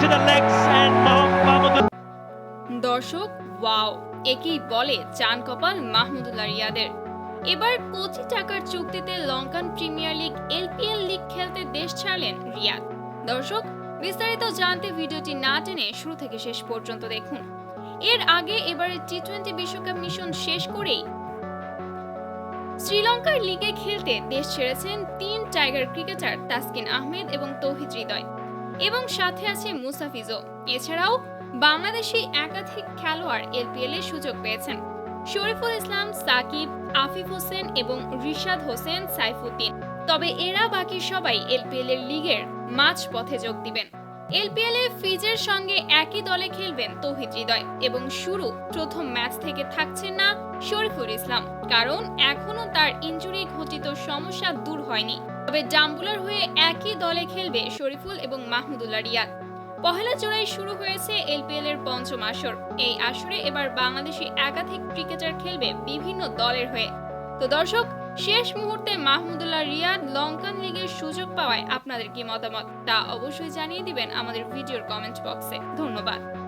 to the legs and Mohammad দর্শক, wow, একেই বলে চান কপাল মাহমুদুল্লাহ রিয়াদের। এবার কোটি টাকার চুক্তিতে Lankan premier league, LPL league খেলতে দেশ ছাড়লেন রিয়াদ। দর্শক, বিস্তারিত জানতে ভিডিওটি না টেনে শুরু থেকে শেষ পর্যন্ত দেখুন। এর আগে এবারে টি টোয়েন্টি বিশ্বকাপ মিশন শেষ করেই শ্রীলঙ্কার লিগে খেলতে দেশ ছেড়েছেন তিন টাইগার ক্রিকেটার তাসকিন আহমেদ এবং তৌহিদ হৃদয়। এবং সাথে আছে মুসাফিজও এছাড়াও বাংলাদেশি একাধিক খেলোয়াড় এলপিএল এর সুযোগ পেয়েছেন। শরীফুল ইসলাম, সাকিব, আফিফ হোসেন এবং রিশাদ হোসেন, সাইফুদ্দিন। তবে এরা বাকি সবাই এলপিএল এর লিগের মাঝ পথে যোগ দিবেন। এলপিএল এ ফিজের সঙ্গে একই দলে খেলবেন তৌহিদ হৃদয় এবং শুরু প্রথম ম্যাচ থেকে থাকছেন না শরীফুল ইসলাম, কারণ এখনও তার ইনজুরি ঘটিত সমস্যা দূর হয়নি। তবে জাম্বুলার হয়ে একই দলে খেলবে শরীফুল এবং মাহমুদুল্লাহ রিয়াদ। পহেলা জুলাই শুরু হয়েছে এলপিএল এর পঞ্চম আসর। এই আসরে এবার বাংলাদেশি একাধিক ক্রিকেটার খেলবে বিভিন্ন দলের হয়ে। তো দর্শক শেষ মুহূর্তে মাহমুদুল্লাহ রিয়াদ লঙ্কান লিগের সুযোগ পাওয়ায় আপনাদের কি মতামত তা অবশ্যই জানিয়ে দিবেন আমাদের ভিডিওর কমেন্ট বক্সে। ধন্যবাদ।